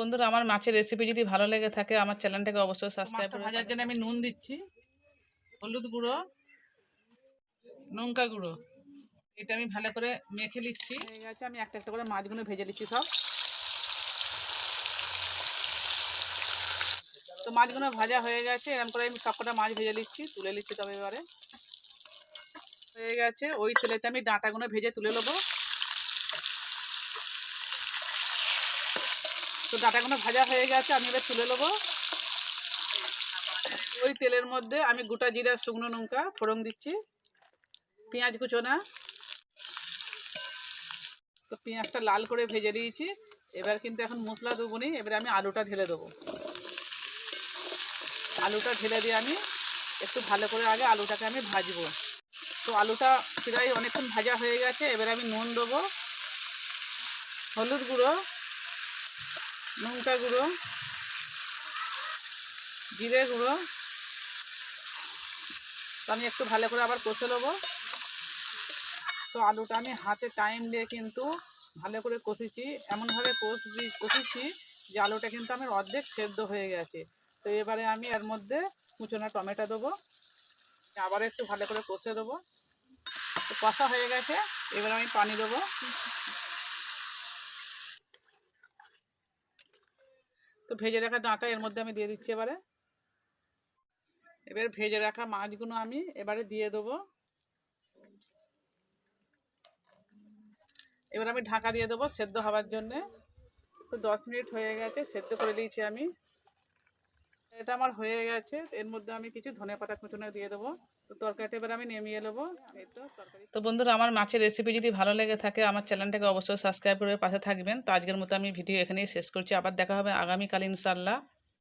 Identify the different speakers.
Speaker 1: বন্ধুরা আমার মাছের রেসিপি যদি ভালো লেগে থাকে আমার চ্যানেলটাকে অবশ্যই সাবস্ক্রাইব করে
Speaker 2: ভাজার জন্য আমি নুন দিচ্ছি। হলুদ গুঁড়ো লঙ্কা গুঁড়ো। এটা আমি ভালো করে মেখে নিচ্ছি। হয়ে গেছে আমি একটা একটা করে মাছগুলো ভেজে নিচ্ছি সব। তো মাছগুলো ভাজা হয়ে গেছে এরকম করে আমি সবকটা মাছ ভেজে নিচ্ছি তুলে নিচ্ছি তবে এবারে। হয়ে গেছে ওই তেলেতে আমি ডাঁটাগুলো ভেজে তুলে নেব। তো ডাঁটাগুলো ভাজা হয়ে গেছে, আমি এবার তুলে নেব। ওই তেলের মধ্যে আমি গোটা জিরা, শুকনো লঙ্কা ফোড়ন দিচ্ছি। পেঁয়াজ কুচোনা। তো পেঁয়াজটা লাল করে ভেজে দিয়েছি। এবার কিন্তু এখন মশলা দেবো নি, এবার আমি আলুটা ঢেলে দেবো। আলুটা ঢেলে দিয়ে আমি একটু ভালো করে আগে আলুটাকে আমি ভাজবো। তো আলুটা প্রায় অনেকক্ষণ ভাজা হয়ে গেছে, এবার আমি নুন দেবো। হলুদ গুঁড়ো। লঙ্কা গুঁড়ো, জিরে গুঁড়ো। তো আমি একটু ভালো করে আবার কষে নেব। তো আলুটা আমি হাতে টাইম দিয়ে কিন্তু ভালো করে কষেছি। এমনভাবে কষ কষেছি যে আলুটা কিন্তু আমার অর্ধেক সেদ্ধ হয়ে গেছে। তো এবারে আমি এর মধ্যে কুচোনা টমেটো দেবো। আবার একটু ভালো করে কষে দেবো। তো কষা হয়ে গেছে। এবার আমি পানি দেবো। তো ভেজে রাখা ডাঁটা এর মধ্যে আমি দিয়ে দিচ্ছি এবারে। এবার ভেজে রাখা মাছগুলো আমি এবারে দিয়ে দেবো। এবার আমি ঢাকা দিয়ে দেবো সেদ্ধ হওয়ার জন্যে। তো দশ মিনিট হয়ে গেছে, সেদ্ধ করে দিয়েছি আমি। এটা আমার হয়ে গেছে। এর মধ্যে আমি কিছু ধনে পাতা কুচুনে দিয়ে দেবো। তো তরকারিটা এবার আমি নেমিয়ে নেব। এই তো
Speaker 1: তো বন্ধুরা, আমার মাছের রেসিপি যদি ভালো লেগে থাকে, আমার চ্যানেলটাকে অবশ্যই সাবস্ক্রাইব করে পাশে থাকবেন। তো আজকের মতো আমি ভিডিও এখানেই শেষ করছি। আবার দেখা হবে আগামীকাল ইনশাল্লাহ